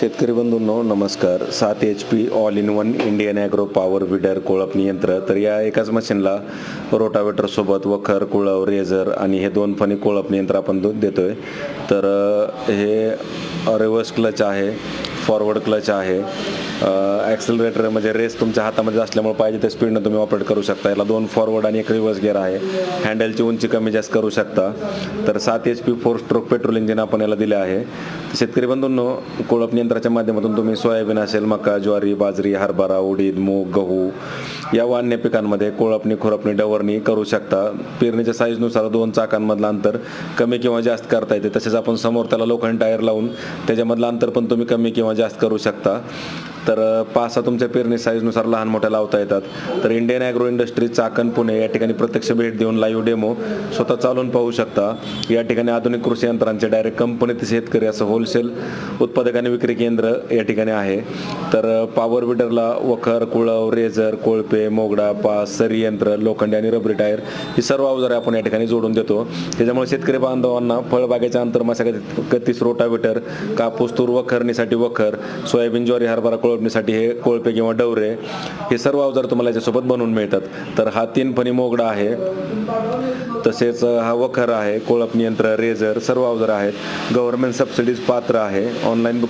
शेतकरी बंधूंनो नमस्कार. सात H P all in one Indian agro power weeder कोळप यंत्र तर या एकाच मशीनला रोटावेटरसोबत वखर कुळव रेझर आणि हे दोन फणी कोळप यंत्र आपण देतो आहे तर हे रिव्हर्स क्लच आहे फॉरवर्ड क्लच आहे. ॲक्सिलरेटर म्हणजे रेस तुमच्या हातामध्ये असल्यामुळे पाहिजे त्या स्पीडनं तुम्ही ऑपरेट करू शकता. याला दोन फॉरवर्ड आणि एक रिव्हर्स गिअर आहे. हँडलची उंची कमी जास्त करू शकता. तर सात H P four stroke petrol engine आपण याला दिले आहे. शेतकरी बंधूंनो कोळप यंत्राच्या माध्यमातून तुम्ही सोयाबीन असेल मका ज्वारी बाजरी हरभरा उडीद मूग गहू या वान्य पिकांमध्ये कोळपणी खुरपणी डवरणी करू शकता. पेरणीच्या साईजनुसार दोन चाकांमधलं अंतर कमी किंवा जास्त करता येते. तसेच आपण समोर त्याला लोखंड टायर लावून त्याच्यामधलं अंतर पण तुम्ही कमी किंवा जास्त करू शकता. तर पाच सहा तुमच्या पेरणी साईजनुसार लहान मोठ्या लावता येतात. तर Indian agro industry Chakan Pune या ठिकाणी प्रत्यक्ष भेट देऊन लाईव्ह डेमो स्वतः चालून पाहू शकता. या ठिकाणी आधुनिक कृषी यंत्रांचे डायरेक्ट कंपनी ते शेतकरी असं होलसेल उत्पादक आणि विक्री केंद्र या ठिकाणी आहे. तर पॉवर बिडरला वखर कुळव रेझर कोळपे मोगडा पास सरी यंत्र लोखंडी आणि रबरी टायर ही सर्व अवजारे आपण या ठिकाणी जोडून देतो. त्याच्यामुळे शेतकरी बांधवांना फळबागेच्या अंतर्माशागतीत गतीस रोटावेटर कापूस तूर वखरणीसाठी वखर सोयाबीन ज्वारी हरभरा कोळपणीसाठी हे कोळपे किंवा डवरे हे सर्व अवजार तुम्हाला याच्यासोबत बनवून मिळतात. तर हा तीन फणी मोगडा आहे. तसेच हा वखर आहे कोळप यंत्र रेझर सर्व अवजार आहेत. गव्हर्नमेंट सबसिडीज पात्र आहे. ऑनलाईन